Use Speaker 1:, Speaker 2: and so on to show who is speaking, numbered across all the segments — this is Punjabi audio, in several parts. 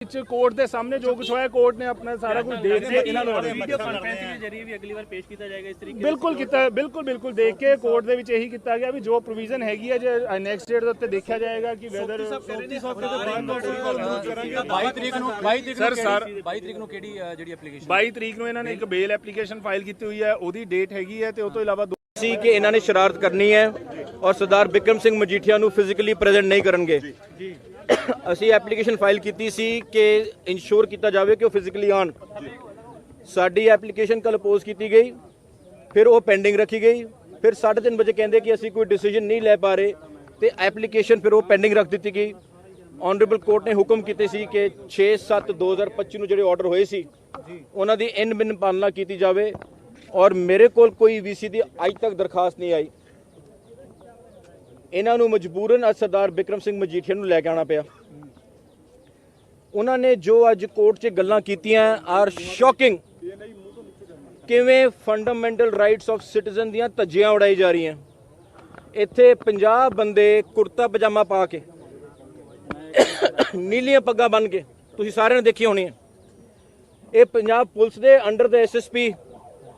Speaker 1: ਵਿੱਚ ਕੋਰਟ ਦੇ ਸਾਹਮਣੇ ਜੋ ਕੁਝ ਹੋਇਆ ਕੋਰਟ ਨੇ ਆਪਣਾ ਸਾਰਾ ਕੁਝ ਦੇਖ ਕੇ ਇਹਨਾਂ ਨੂੰ
Speaker 2: ਵੀਡੀਓ ਕਾਨਫਰੰਸ ਦੇ ਜ਼ਰੀਏ ਵੀ ਅਗਲੀ ਵਾਰ ਪੇਸ਼ ਕੀਤਾ ਜਾਏਗਾ ਇਸ ਤਰੀਕੇ
Speaker 1: ਬਿਲਕੁਲ ਕੀਤਾ ਬਿਲਕੁਲ ਬਿਲਕੁਲ ਦੇਖ ਕੇ ਕੋਰਟ ਦੇ ਵਿੱਚ ਇਹੀ ਕੀਤਾ ਗਿਆ ਵੀ ਜੋ ਪ੍ਰੋਵੀਜ਼ਨ ਹੈਗੀ ਹੈ ਜੇ ਨੈਕਸਟ ਡੇਟ ਦੇ ਉੱਤੇ ਦੇਖਿਆ ਜਾਏਗਾ ਕਿ ਵੈਦਰ
Speaker 3: 22 ਤਰੀਕ ਨੂੰ 22 ਤਰੀਕ ਨੂੰ ਕਿਹੜੀ 22 ਤਰੀਕ ਨੂੰ ਕਿਹੜੀ ਜਿਹੜੀ ਐਪਲੀਕੇਸ਼ਨ
Speaker 1: 22 ਤਰੀਕ ਨੂੰ ਇਹਨਾਂ ਨੇ ਇੱਕ ਬੇਲ ਐਪਲੀਕੇਸ਼ਨ ਫਾਈਲ ਕੀਤੀ ਹੋਈ ਹੈ ਉਹਦੀ ਡੇਟ ਹੈਗੀ ਹੈ ਤੇ ਉਸ ਤੋਂ ਇਲਾਵਾ
Speaker 4: ਸੀ ਕਿ ਇਹਨਾਂ ਨੇ ਸ਼ਰਾਰਤ ਕਰਨੀ ਹੈ ਔਰ ਸਰਦਾਰ ਬਿਕਰਮ ਸਿੰਘ ਮਜੀਠੀਆ ਨੂੰ ਫਿਜ਼ੀਕਲੀ ਪ੍ਰੈਜ਼ੈਂਟ ਨਹੀਂ ਕਰਨਗੇ। ਅਸੀਂ ਐਪਲੀਕੇਸ਼ਨ ਫਾਈਲ ਕੀਤੀ ਸੀ ਕਿ ਇਨਸ਼ੋਰ ਕੀਤਾ ਜਾਵੇ ਕਿ ਉਹ ਫਿਜ਼ੀਕਲੀ ਆਣ ਸਾਡੀ ਐਪਲੀਕੇਸ਼ਨ ਕੱਲ ਪੋਜ਼ ਕੀਤੀ ਗਈ ਫਿਰ ਉਹ ਪੈਂਡਿੰਗ ਰੱਖੀ ਗਈ ਫਿਰ 3:30 ਵਜੇ ਕਹਿੰਦੇ ਕਿ ਅਸੀਂ ਕੋਈ ਡਿਸੀਜਨ ਨਹੀਂ ਲੈ ਪਾ ਰਹੇ ਤੇ ਐਪਲੀਕੇਸ਼ਨ ਫਿਰ ਉਹ ਪੈਂਡਿੰਗ ਰੱਖ ਦਿੱਤੀ ਗਈ। ਆਨਰੇਬਲ ਕੋਰਟ ਨੇ ਹੁਕਮ ਕੀਤੇ ਸੀ ਕਿ 6/7 2025 ਨੂੰ ਜਿਹੜੇ ਆਰਡਰ ਹੋਏ ਸੀ ਉਹਨਾਂ ਦੀ ਇਨ ਬਿਨ ਪਾਲਣਾ ਕੀਤੀ ਜਾਵੇ। ਔਰ ਮੇਰੇ ਕੋਲ ਕੋਈ ਵੀਸੀ ਦੀ ਅੱਜ ਤੱਕ ਦਰਖਾਸਤ ਨਹੀਂ ਆਈ। ਇਹਨਾਂ ਨੂੰ ਮਜਬੂਰਨ ਅੱਜ ਸਰਦਾਰ ਬਿਕਰਮ ਸਿੰਘ ਮਜੀਠੀਆ ਨੂੰ ਲੈ ਕੇ ਆਉਣਾ ਪਿਆ। ਉਹਨਾਂ ਨੇ ਜੋ ਅੱਜ ਕੋਰਟ 'ਚ ਗੱਲਾਂ ਕੀਤੀਆਂ ਆਰ ਸ਼ੌਕਿੰਗ ਕਿਵੇਂ ਫੰਡਾਮੈਂਟਲ ਰਾਈਟਸ ਆਫ ਸਿਟੀਜ਼ਨ ਦੀਆਂ ਧੱਜੀਆਂ ਉਡਾਈ ਜਾ ਰਹੀਆਂ। ਇੱਥੇ 50 ਬੰਦੇ ਕੁਰਤਾ ਪਜਾਮਾ ਪਾ ਕੇ, ਨੀਲੀਆਂ ਪੱਗਾਂ ਬੰਨ ਕੇ, ਤੁਸੀਂ ਸਾਰਿਆਂ ਨੇ ਦੇਖੀ ਹੋਣੀ ਹੈ ਇਹ ਪੰਜਾਬ ਪੁਲਿਸ ਦੇ ਅੰਡਰ ਦੇ ਐਸਐਸਪੀ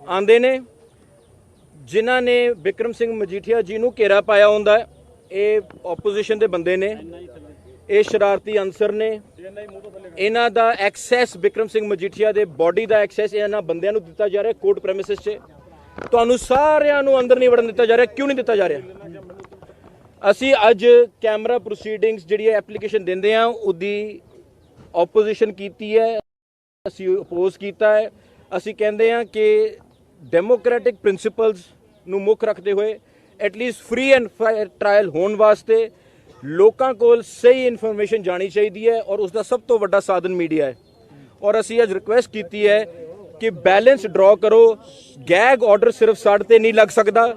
Speaker 4: ਆਂਦੇ ਨੇ, ਜਿਨ੍ਹਾਂ ਨੇ ਵਿਕਰਮ ਸਿੰਘ ਮਜੀਠੀਆ ਜੀ ਨੂੰ ਘੇਰਾ ਪਾਇਆ ਹੁੰਦਾ ਇਹ ਆਪੋਜੀਸ਼ਨ ਦੇ ਬੰਦੇ ਨੇ। ਇਹ ਸ਼ਰਾਰਤੀ ਅਨਸਰ ਨੇ। ਇਹਨਾਂ ਦਾ ਐਕਸੈਸ ਵਿਕਰਮ ਸਿੰਘ ਮਜੀਠੀਆ ਦੇ ਬਾਡੀ ਦਾ ਐਕਸੈਸ ਇਹਨਾਂ ਬੰਦਿਆਂ ਨੂੰ ਦਿੱਤਾ ਜਾ ਰਿਹਾ ਕੋਰਟ ਪ੍ਰੈਮਿਸਿਸ 'ਚ। ਤੁਹਾਨੂੰ ਸਾਰਿਆਂ ਨੂੰ ਅੰਦਰ ਨਹੀਂ ਵੜਨ ਦਿੱਤਾ ਜਾ ਰਿਹਾ। ਕਿਉਂ ਨਹੀਂ ਦਿੱਤਾ ਜਾ ਰਿਹਾ? ਅਸੀਂ ਅੱਜ ਕੈਮਰਾ ਪ੍ਰੋਸੀਡਿੰਗਸ ਜਿਹੜੀ ਐਪਲੀਕੇਸ਼ਨ ਦਿੰਦੇ ਆ ਉਹਦੀ ਆਪੋਜੀਸ਼ਨ ਕੀਤੀ ਹੈ। ਅਸੀਂ ਅਪੋਜ਼ ਕੀਤਾ ਹੈ। ਅਸੀਂ ਕਹਿੰਦੇ ਹਾਂ ਕਿ ਡੈਮੋਕ੍ਰੈਟਿਕ ਪ੍ਰਿੰਸੀਪਲਸ ਨੂੰ ਮੁੱਖ ਰੱਖਦੇ ਹੋਏ at least free and fair trial ਹੋਣ ਵਾਸਤੇ ਲੋਕਾਂ ਕੋਲ ਸਹੀ ਇਨਫੋਰਮੇਸ਼ਨ ਜਾਣੀ ਚਾਹੀਦੀ ਹੈ ਔਰ ਉਸ ਦਾ ਸਭ ਤੋਂ ਵੱਡਾ ਸਾਧਨ ਮੀਡੀਆ ਹੈ। ਔਰ ਅਸੀਂ ਅੱਜ ਰਿਕੁਐਸਟ ਕੀਤੀ ਹੈ ਕਿ ਬੈਲੈਂਸ ਡਰਾ ਕਰੋ ਗੈਗ ਆਰਡਰ ਸਿਰਫ ਸਾਡੇ ਤੇ ਨਹੀਂ ਲੱਗ ਸਕਦਾ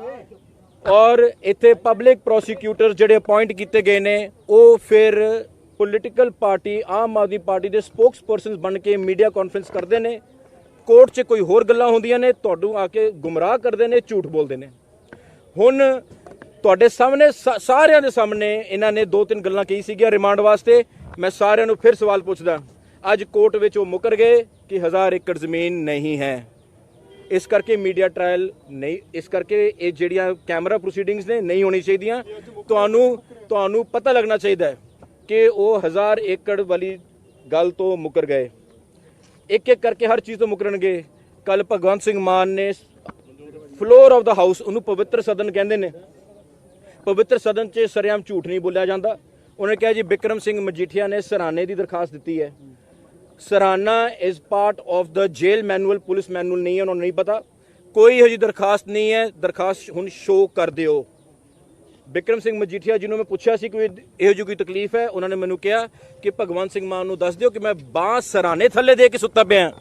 Speaker 4: ਔਰ ਇੱਥੇ ਪਬਲਿਕ ਪ੍ਰੋਸੀਕਿਊਟਰ ਜਿਹੜੇ ਅਪਾਇੰਟ ਕੀਤੇ ਗਏ ਨੇ, ਉਹ ਫਿਰ political party Aam Aadmi party ਦੇ ਸਪੋਕਸਪਰਸਨਸ ਬਣ ਕੇ ਮੀਡੀਆ ਕਾਨਫਰੰਸ ਕਰਦੇ ਨੇ। ਕੋਰਟ 'ਚ ਕੋਈ ਹੋਰ ਗੱਲਾਂ ਹੁੰਦੀਆਂ ਨੇ ਤੁਹਾਨੂੰ ਆ ਕੇ ਗੁੰਮਰਾਹ ਕਰਦੇ ਨੇ, ਝੂਠ ਬੋਲਦੇ ਨੇ। ਹੁਣ ਤੁਹਾਡੇ ਸਾਹਮਣੇ ਸਾ- ਸਾਰਿਆਂ ਦੇ ਸਾਹਮਣੇ ਇਹਨਾਂ ਨੇ ਦੋ ਤਿੰਨ ਗੱਲਾਂ ਕਹੀ ਸੀਗੀਆਂ ਰਿਮਾਂਡ ਵਾਸਤੇ। ਮੈਂ ਸਾਰਿਆਂ ਨੂੰ ਫਿਰ ਸਵਾਲ ਪੁੱਛਦਾ, ਅੱਜ ਕੋਰਟ ਵਿੱਚ ਉਹ ਮੁਕਰ ਗਏ ਕਿ ਹਜ਼ਾਰ ਏਕੜ ਜ਼ਮੀਨ ਨਹੀਂ ਹੈ। ਇਸ ਕਰਕੇ ਮੀਡੀਆ ਟ੍ਰਾਇਲ ਨਹੀਂ, ਇਸ ਕਰਕੇ ਇਹ ਜਿਹੜੀਆਂ ਕੈਮਰਾ ਪ੍ਰੋਸੀਡਿੰਗਸ ਨੇ, ਨਹੀਂ ਹੋਣੀ ਚਾਹੀਦੀਆਂ। ਤੁਹਾਨੂੰ ਤੁਹਾਨੂੰ ਪਤਾ ਲੱਗਣਾ ਚਾਹੀਦਾ ਹੈ ਕਿ ਉਹ ਹਜ਼ਾਰ ਏਕੜ ਵਾਲੀ ਗੱਲ ਤੋਂ ਮੁਕਰ ਗਏ। ਇੱਕ ਇੱਕ ਕਰਕੇ ਹਰ ਚੀਜ਼ ਤੋਂ ਮੁਕਰਨਗੇ। ਕੱਲ ਭਗਵੰਤ ਸਿੰਘ ਮਾਨ ਨੇ ਫਲੋਰ ਆਫ ਦਾ ਹਾਊਸ ਉਹਨੂੰ ਪਵਿੱਤਰ ਸਦਨ ਕਹਿੰਦੇ ਨੇ। ਪਵਿੱਤਰ ਸਦਨ 'ਚ ਸਰਿਆਮ ਝੂਠ ਨਹੀਂ ਬੋਲਿਆ ਜਾਂਦਾ। ਉਹਨੇ ਕਿਹਾ ਜੀ, ਬਿਕਰਮ ਸਿੰਘ ਮਜੀਠੀਆ ਨੇ ਸਰਾਣੇ ਦੀ ਦਰਖਾਸਤ ਦਿੱਤੀ ਹੈ। Sarana is part of the jail manual police manual ਨਹੀਂ ਹੈ, ਉਹਨਾਂ ਨੂੰ ਨਹੀਂ ਪਤਾ। ਕੋਈ ਹਜੀ ਦਰਖਾਸਤ ਨਹੀਂ ਹੈ। ਦਰਖਾਸਤ ਹੁਣ ਸ਼ੋ ਕਰ ਦਿਓ। ਬਿਕਰਮ ਸਿੰਘ ਮਜੀਠੀਆ ਜਿਹਨੂੰ ਮੈਂ ਪੁੱਛਿਆ ਸੀ ਕੋਈ ਇਹੋ ਜਿਹੀ ਕੋਈ ਤਕਲੀਫ ਹੈ, ਉਹਨਾਂ ਨੇ ਮੈਨੂੰ ਕਿਹਾ ਕਿ ਭਗਵੰਤ ਸਿੰਘ ਮਾਨ ਨੂੰ ਦੱਸ ਦਿਓ ਕਿ ਮੈਂ ਬਾਂਹ ਸਰਾਣੇ ਥੱਲੇ ਦੇ ਕੇ ਸੁੱਤਾ ਪਿਆ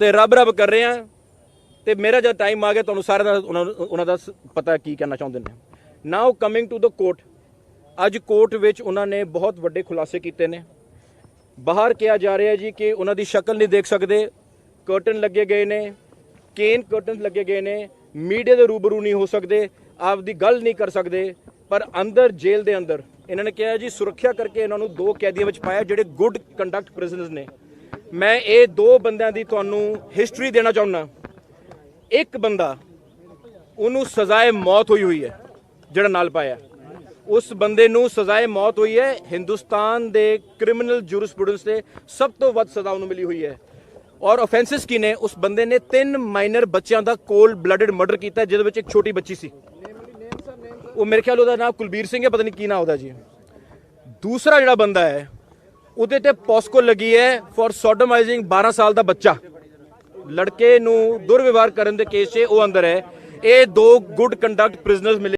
Speaker 4: ਤੇ ਰੱਬ ਰੱਬ ਕਰ ਰਿਹਾ ਤੇ ਮੇਰਾ ਜਦ ਟਾਈਮ ਆ ਗਿਆ, ਤੁਹਾਨੂੰ ਸਾਰਿਆਂ ਦਾ ਉਹਨਾਂ ਉਹਨਾਂ ਦਾ ਸ- ਪਤਾ ਕੀ ਕਹਿਣਾ ਚਾਹੁੰਦੇ ਨੇ। Now coming to the court ਅੱਜ ਕੋਰਟ ਵਿੱਚ ਉਹਨਾਂ ਨੇ ਬਹੁਤ ਵੱਡੇ ਖੁਲਾਸੇ ਕੀਤੇ ਨੇ। ਬਾਹਰ ਕਿਹਾ ਜਾ ਰਿਹਾ ਜੀ ਕਿ ਉਹਨਾਂ ਦੀ ਸ਼ਕਲ ਨਹੀਂ ਦੇਖ ਸਕਦੇ। ਕਰਟਨ ਲੱਗੇ ਗਏ ਨੇ। ਕੇਨ ਕਰਟਨ ਲੱਗੇ ਗਏ ਨੇ। ਮੀਡੀਆ ਦੇ ਰੂਬਰੂ ਨਹੀਂ ਹੋ ਸਕਦੇ। ਆਪਦੀ ਗੱਲ ਨਹੀਂ ਕਰ ਸਕਦੇ, ਪਰ ਅੰਦਰ, ਜੇਲ੍ਹ ਦੇ ਅੰਦਰ, ਇਹਨਾਂ ਨੇ ਕਿਹਾ ਜੀ ਸੁਰੱਖਿਆ ਕਰਕੇ ਇਹਨਾਂ ਨੂੰ ਦੋ ਕੈਦੀਆਂ ਵਿੱਚ ਪਾਇਆ, ਜਿਹੜੇ ਗੁੱਡ ਕੰਡਕਟ ਪ੍ਰਿਜ਼ਨਰਸ ਨੇ। ਮੈਂ ਇਹ ਦੋ ਬੰਦਿਆਂ ਦੀ ਤੁਹਾਨੂੰ ਹਿਸਟਰੀ ਦੇਣਾ ਚਾਹੁੰਦਾ। ਇੱਕ ਬੰਦਾ, ਉਹਨੂੰ ਸਜ਼ਾਏ ਮੌਤ ਹੋਈ ਹੋਈ ਹੈ, ਜਿਹੜਾ ਨਾਲ ਪਾਇਆ। ਉਸ ਬੰਦੇ ਨੂੰ ਸਜ਼ਾਏ ਮੌਤ ਹੋਈ ਹੈ, ਹਿੰਦੁਸਤਾਨ ਦੇ ਕ੍ਰਿਮੀਨਲ ਜੂਰਿਸਪ੍ਰੂਡੈਂਸ ਤੇ ਸਭ ਤੋਂ ਵੱਧ ਸਜ਼ਾ ਉਹਨੂੰ ਮਿਲੀ ਹੋਈ ਹੈ। ਔਰ ਆਫੈਂਸਸ ਕੀ ਨੇ? ਉਸ ਬੰਦੇ ਨੇ ਤਿੰਨ ਮਾਈਨਰ ਬੱਚਿਆਂ ਦਾ ਕੋਲਡ ਬਲੱਡਡ ਮਰਡਰ ਕੀਤਾ, ਜਿਹਦੇ ਵਿੱਚ ਇੱਕ ਛੋਟੀ ਬੱਚੀ ਸੀ। ਉਹ ਮੇਰੇ ਖਿਆਲ ਉਹਦਾ ਨਾਮ ਕੁਲਬੀਰ ਸਿੰਘ ਹੈ, ਪਤਾ ਨਹੀਂ ਕੀ ਨਾਮ ਉਹਦਾ ਜੀ। ਦੂਸਰਾ ਜਿਹੜਾ ਬੰਦਾ ਹੈ, ਉਹਦੇ ਤੇ ਪੋਸਕੋ ਲੱਗੀ ਹੈ ਫॉर ਸੋਡੋਮਾਈਜ਼ਿੰਗ 12 ਸਾਲ ਦਾ ਬੱਚਾ। ਲੜਕੇ ਨੂੰ ਦੁਰਵਿਵਹਾਰ ਕਰਨ ਦੇ ਕੇਸ 'ਚ ਉਹ ਅੰਦਰ ਹੈ। ਇਹ ਦੋ ਗੁੱਡ ਕੰਡਕਟ ਪ੍ਰਿਜ਼ਨਰਸ ਮਿਲੇ